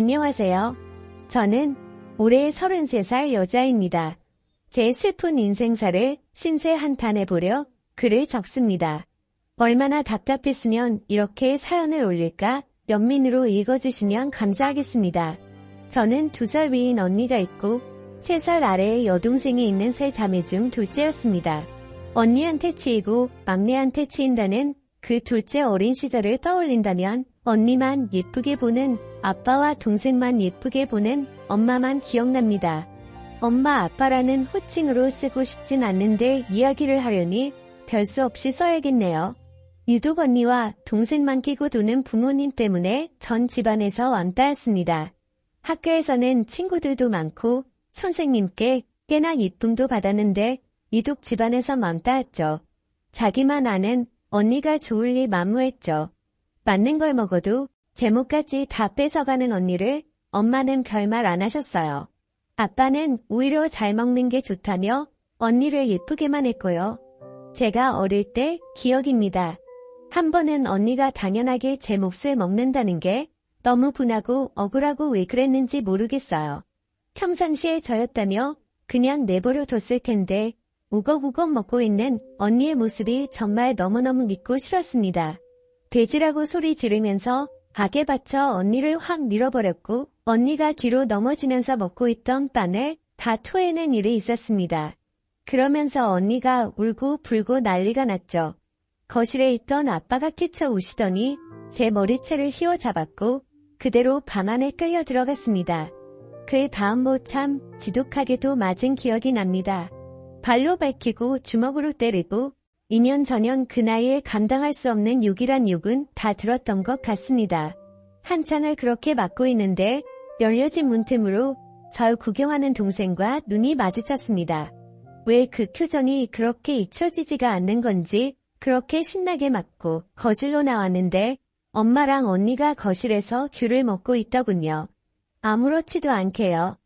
안녕하세요. 저는 올해 33살 여자입니다. 제 슬픈 인생사를 신세 한탄해 보려 글을 적습니다. 얼마나 답답했으면 이렇게 사연을 올릴까 연민으로 읽어주시면 감사하겠습니다. 저는 두 살 위인 언니가 있고 세 살 아래에 여동생이 있는 세 자매 중 둘째였습니다. 언니한테 치이고 막내한테 치인다는 그 둘째 어린 시절을 떠올린다면 언니만 예쁘게 보는 아빠와 동생만 예쁘게 보는 엄마만 기억납니다. 엄마 아빠라는 호칭으로 쓰고 싶진 않는데 이야기를 하려니 별수 없이 써야겠네요. 유독 언니와 동생만 끼고 도는 부모님 때문에 전 집안에서 왕따였습니다. 학교에서는 친구들도 많고 선생님께 꽤나 이쁨도 받았는데 유독 집안에서 왕따였죠. 자기만 아는 언니가 좋을 리 만무했죠. 맞는 걸 먹어도 제목까지 다 뺏어가는 언니를 엄마는 별말 안 하셨어요. 아빠는 오히려 잘 먹는 게 좋다며 언니를 예쁘게만 했고요. 제가 어릴 때 기억입니다. 한 번은 언니가 당연하게 제 몫을 먹는다는 게 너무 분하고 억울하고 왜 그랬는지 모르겠어요. 평상시에 저였다며 그냥 내버려 뒀을 텐데 우걱우걱 먹고 있는 언니의 모습이 정말 너무너무 믿고 싫었습니다. 돼지라고 소리 지르면서 악에 받쳐 언니를 확 밀어버렸고 언니가 뒤로 넘어지면서 먹고 있던 빵을 다 토해낸 일이 있었습니다. 그러면서 언니가 울고 불고 난리가 났죠. 거실에 있던 아빠가 끼쳐 우시더니 제 머리채를 휘어잡았고 그대로 방 안에 끌려 들어갔습니다. 그 다음 모참 지독하게도 맞은 기억이 납니다. 발로 밝히고 주먹으로 때리고 2년 전년 그 나이에 감당할 수 없는 욕이란 욕은 다 들었던 것 같습니다. 한창을 그렇게 맞고 있는데 열려진 문틈으로 절 구경하는 동생과 눈이 마주쳤습니다. 왜 그 표정이 그렇게 잊혀지지가 않는 건지 그렇게 신나게 맞고 거실로 나왔는데 엄마랑 언니가 거실에서 귤을 먹고 있더군요. 아무렇지도 않게요.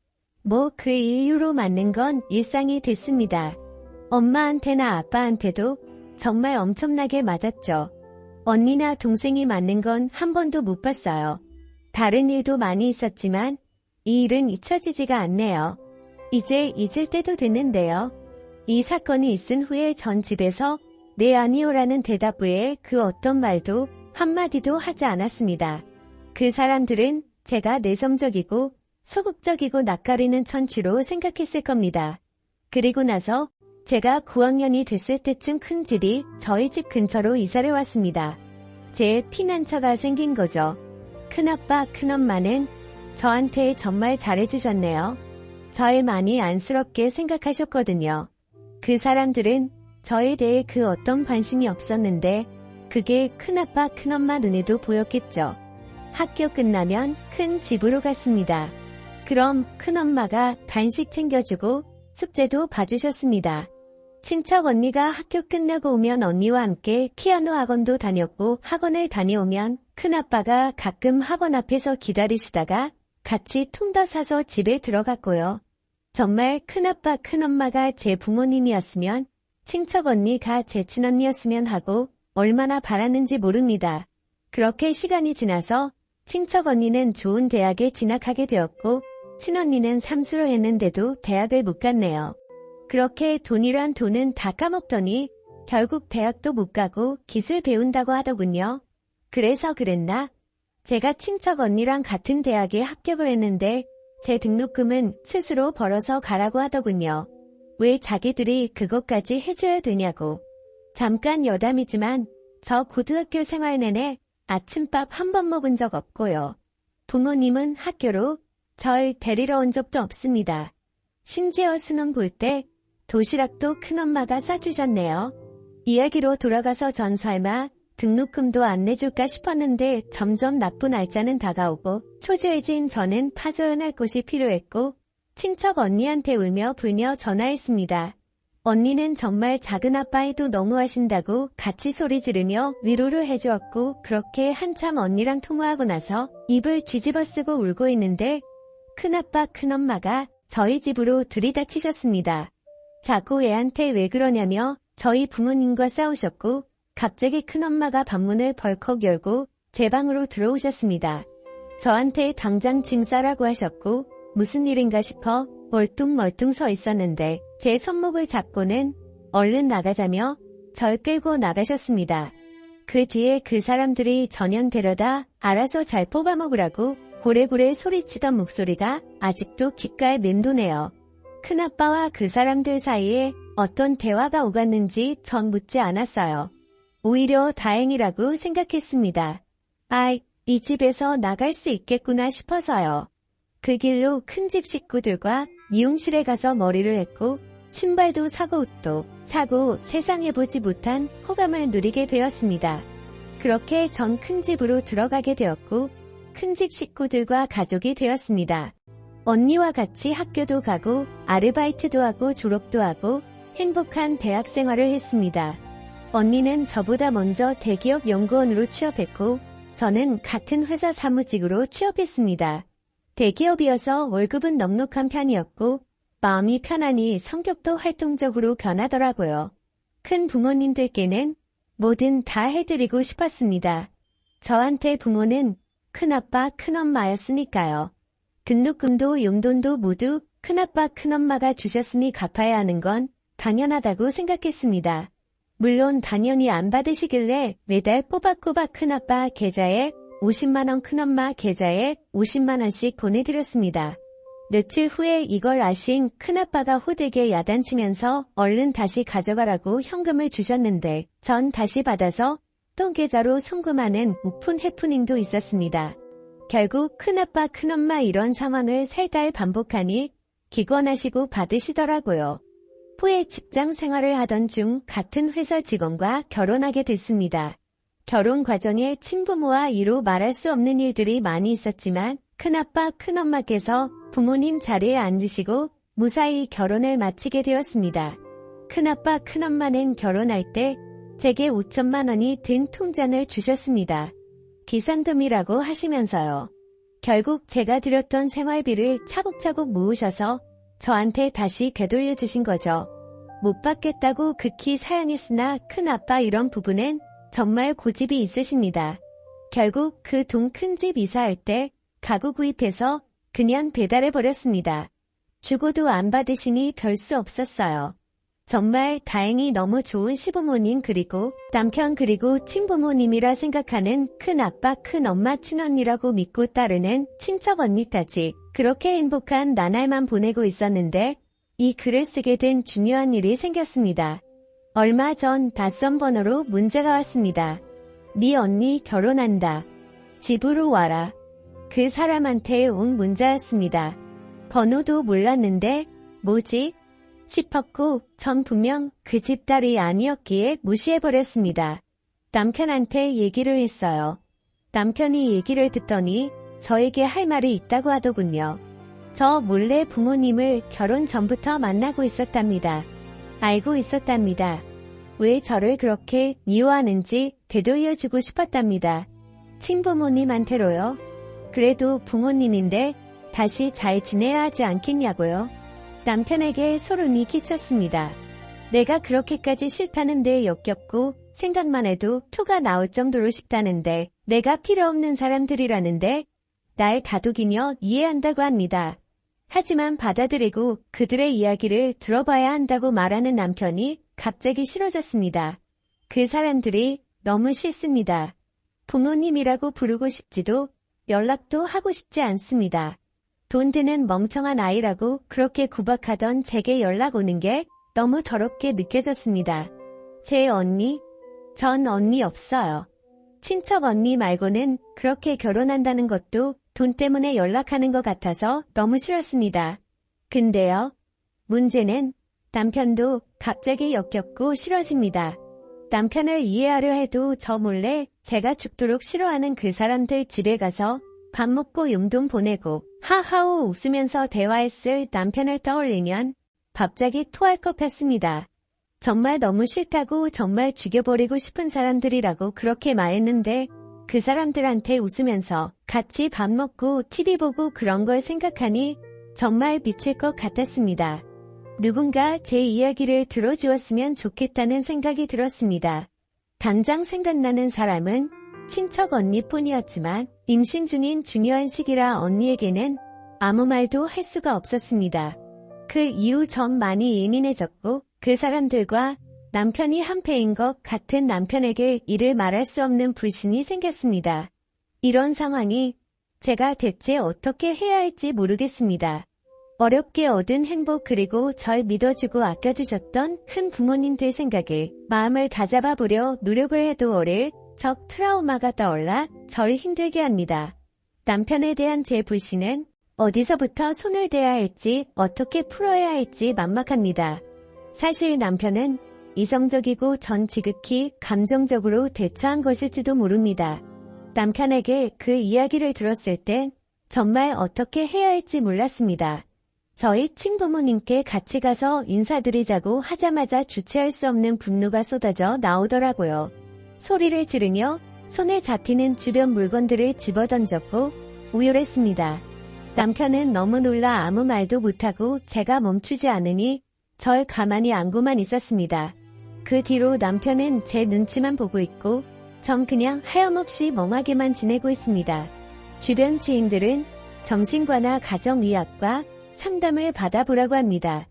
뭐 그 이유로 맞는 건 일상이 됐습니다. 엄마한테나 아빠한테도 정말 엄청나게 맞았죠. 언니나 동생이 맞는 건 한 번도 못 봤어요. 다른 일도 많이 있었지만 이 일은 잊혀지지가 않네요. 이제 잊을 때도 됐는데요. 이 사건이 있은 후에 전 집에서 네 아니오라는 대답 외에 그 어떤 말도 한마디도 하지 않았습니다. 그 사람들은 제가 내성적이고 소극적이고 낯가리는 천추로 생각했을 겁니다. 그리고 나서 제가 9학년이 됐을 때쯤 큰 집이 저희 집 근처로 이사를 왔습니다. 제 피난처가 생긴 거죠. 큰아빠, 큰엄마는 저한테 정말 잘해주셨네요. 저를 많이 안쓰럽게 생각하셨거든요. 그 사람들은 저에 대해 그 어떤 관심이 없었는데 그게 큰아빠, 큰엄마 눈에도 보였겠죠. 학교 끝나면 큰 집으로 갔습니다. 그럼 큰엄마가 간식 챙겨주고 숙제도 봐주셨습니다. 친척 언니가 학교 끝나고 오면 언니와 함께 피아노 학원도 다녔고 학원을 다녀오면 큰아빠가 가끔 학원 앞에서 기다리시다가 같이 퉁더 사서 집에 들어갔고요. 정말 큰아빠 큰엄마가 제 부모님이었으면 친척 언니가 제 친언니였으면 하고 얼마나 바랐는지 모릅니다. 그렇게 시간이 지나서 친척 언니는 좋은 대학에 진학하게 되었고 친언니는 삼수로 했는데도 대학을 못 갔네요. 그렇게 돈이란 돈은 다 까먹더니 결국 대학도 못 가고 기술 배운다고 하더군요. 그래서 그랬나? 제가 친척 언니랑 같은 대학에 합격을 했는데 제 등록금은 스스로 벌어서 가라고 하더군요. 왜 자기들이 그것까지 해줘야 되냐고. 잠깐 여담이지만 저 고등학교 생활 내내 아침밥 한 번 먹은 적 없고요. 부모님은 학교로 절 데리러 온 적도 없습니다. 심지어 수능 볼 때 도시락도 큰엄마가 싸주셨네요. 이야기로 돌아가서 전 설마 등록금도 안 내줄까 싶었는데 점점 나쁜 날짜는 다가오고 초조해진 저는 파소연할 곳이 필요했고 친척 언니한테 울며 불며 전화했습니다. 언니는 정말 작은 아빠에도 너무하신다고 같이 소리 지르며 위로를 해주었고 그렇게 한참 언니랑 통화하고 나서 입을 뒤집어 쓰고 울고 있는데 큰아빠 큰엄마가 저희 집으로 들이닥치셨습니다. 자꾸 애한테 왜 그러냐며 저희 부모님과 싸우셨고 갑자기 큰엄마가 방문을 벌컥 열고 제 방으로 들어오셨습니다. 저한테 당장 짐 싸라고 하셨고 무슨 일인가 싶어 멀뚱멀뚱 서 있었는데 제 손목을 잡고는 얼른 나가자며 절 끌고 나가셨습니다. 그 뒤에 그 사람들이 전현 데려다 알아서 잘 뽑아먹으라고 고래고래 소리치던 목소리가 아직도 귓가에 맴도네요. 큰아빠와 그 사람들 사이에 어떤 대화가 오갔는지 전 묻지 않았어요. 오히려 다행이라고 생각했습니다. 아이, 이 집에서 나갈 수 있겠구나 싶어서요. 그 길로 큰 집 식구들과 미용실에 가서 머리를 했고 신발도 사고 옷도 사고 세상에 보지 못한 호감을 누리게 되었습니다. 그렇게 전 큰 집으로 들어가게 되었고 큰 집 식구들과 가족이 되었습니다. 언니와 같이 학교도 가고 아르바이트도 하고 졸업도 하고 행복한 대학 생활을 했습니다. 언니는 저보다 먼저 대기업 연구원으로 취업했고 저는 같은 회사 사무직으로 취업했습니다. 대기업이어서 월급은 넉넉한 편이었고 마음이 편하니 성격도 활동적으로 변하더라고요. 큰 부모님들께는 뭐든 다 해드리고 싶었습니다. 저한테 부모는 큰아빠, 큰엄마였으니까요. 등록금도 용돈도 모두 큰아빠, 큰엄마가 주셨으니 갚아야 하는 건 당연하다고 생각했습니다. 물론 당연히 안 받으시길래 매달 꼬박꼬박 큰아빠 계좌에 50만원 큰엄마 계좌에 50만원씩 보내드렸습니다. 며칠 후에 이걸 아신 큰아빠가 호되게 야단치면서 얼른 다시 가져가라고 현금을 주셨는데 전 다시 받아서 또 계좌로 송금하는 오픈 해프닝도 있었습니다. 결국 큰아빠 큰엄마 이런 상황을 세 달 반복하니 기권하시고 받으시더라고요. 후에 직장 생활을 하던 중 같은 회사 직원과 결혼하게 됐습니다. 결혼 과정에 친부모와 이루 말할 수 없는 일들이 많이 있었지만 큰아빠 큰엄마께서 부모님 자리에 앉으시고 무사히 결혼을 마치게 되었습니다. 큰아빠 큰엄마는 결혼할 때 제게 5천만 원이 든 통장을 주셨습니다. 기산금이라고 하시면서요. 결국 제가 드렸던 생활비를 차곡차곡 모으셔서 저한테 다시 되돌려 주신 거죠. 못 받겠다고 극히 사양했으나 큰아빠 이런 부분은 정말 고집이 있으십니다. 결국 그돈큰집 이사할 때 가구 구입해서 그냥 배달해버렸습니다. 주고도 안 받으시니 별 수 없었어요. 정말 다행히 너무 좋은 시부모님 그리고 남편 그리고 친부모님이라 생각하는 큰아빠 큰엄마 친언니라고 믿고 따르는 친척 언니까지 그렇게 행복한 나날만 보내고 있었는데 이 글을 쓰게 된 중요한 일이 생겼습니다. 얼마 전 낯선 번호로 문자가 왔습니다. 네 언니 결혼한다. 집으로 와라. 그 사람한테 온 문자였습니다. 번호도 몰랐는데 뭐지? 싶었고 전 분명 그 집 딸이 아니었기에 무시해버렸습니다. 남편한테 얘기를 했어요. 남편이 얘기를 듣더니 저에게 할 말이 있다고 하더군요. 저 몰래 부모님을 결혼 전부터 만나고 있었답니다. 알고 있었답니다. 왜 저를 그렇게 미워하는지 되돌려주고 싶었답니다. 친부모님한테로요. 그래도 부모님인데 다시 잘 지내야 하지 않겠냐고요. 남편에게 소름이 끼쳤습니다. 내가 그렇게까지 싫다는데 역겹고 생각만 해도 토가 나올 정도로 싶다는데 내가 필요 없는 사람들이라는데 날 다독이며 이해한다고 합니다. 하지만 받아들이고 그들의 이야기를 들어봐야 한다고 말하는 남편이 갑자기 싫어졌습니다. 그 사람들이 너무 싫습니다. 부모님이라고 부르고 싶지도 연락도 하고 싶지 않습니다. 돈 드는 멍청한 아이라고 그렇게 구박하던 제게 연락 오는 게 너무 더럽게 느껴졌습니다. 제 언니? 전 언니 없어요. 친척 언니 말고는 그렇게 결혼한다는 것도 돈 때문에 연락하는 것 같아서 너무 싫었습니다. 근데요. 문제는 남편도 갑자기 역겹고 싫어집니다. 남편을 이해하려 해도 저 몰래 제가 죽도록 싫어하는 그 사람들 집에 가서 밥 먹고 용돈 보내고 하하오 웃으면서 대화했을 남편을 떠올리면 갑자기 토할 것 같습니다. 정말 너무 싫다고 정말 죽여버리고 싶은 사람들이라고 그렇게 말했는데 그 사람들한테 웃으면서 같이 밥 먹고 TV 보고 그런 걸 생각하니 정말 미칠 것 같았습니다. 누군가 제 이야기를 들어주었으면 좋겠다는 생각이 들었습니다. 당장 생각나는 사람은 친척 언니뿐이었지만 임신 중인 중요한 시기라 언니에게는 아무 말도 할 수가 없었습니다. 그 이후 전 많이 예민해졌고 그 사람들과 남편이 한패인 것 같은 남편에게 이를 말할 수 없는 불신이 생겼습니다. 이런 상황이 제가 대체 어떻게 해야 할지 모르겠습니다. 어렵게 얻은 행복 그리고 절 믿어주고 아껴주셨던 큰 부모님들 생각에 마음을 다잡아 보려 노력을 해도 어릴 적 트라우마가 떠올라 절 힘들게 합니다. 남편에 대한 제 불신은 어디서부터 손을 대야 할지 어떻게 풀어야 할지 막막합니다. 사실 남편은 이성적이고 전 지극히 감정적으로 대처한 것일지도 모릅니다. 남편에게 그 이야기를 들었을 땐 정말 어떻게 해야 할지 몰랐습니다. 저희 친부모님께 같이 가서 인사드리자고 하자마자 주체할 수 없는 분노가 쏟아져 나오더라고요. 소리를 지르며 손에 잡히는 주변 물건들을 집어던졌고 우열했습니다. 남편은 너무 놀라 아무 말도 못하고 제가 멈추지 않으니 절 가만히 안고만 있었습니다. 그 뒤로 남편은 제 눈치만 보고 있고 전 그냥 하염없이 멍하게만 지내고 있습니다. 주변 지인들은 정신과나 가정의학과 상담을 받아보라고 합니다.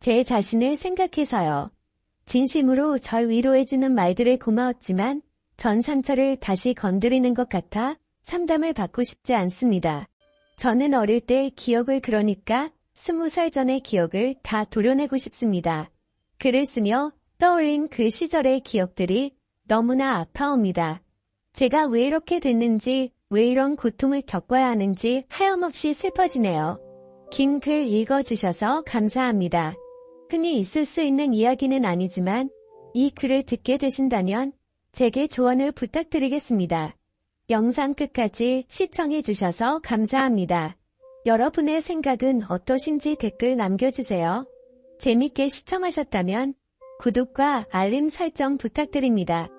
제 자신을 생각해서요. 진심으로 절 위로해주는 말들을 고마웠지만 전 상처를 다시 건드리는 것 같아 상담을 받고 싶지 않습니다. 저는 어릴 때 기억을 그러니까 스무 살 전의 기억을 다 도려내고 싶습니다. 글을 쓰며 떠올린 그 시절의 기억들이 너무나 아파옵니다. 제가 왜 이렇게 됐는지, 왜 이런 고통을 겪어야 하는지 하염없이 슬퍼지네요. 긴 글 읽어주셔서 감사합니다. 흔히 있을 수 있는 이야기는 아니지만 이 글을 듣게 되신다면 제게 조언을 부탁드리겠습니다. 영상 끝까지 시청해 주셔서 감사합니다. 여러분의 생각은 어떠신지 댓글 남겨주세요. 재밌게 시청하셨다면 구독과 알림 설정 부탁드립니다.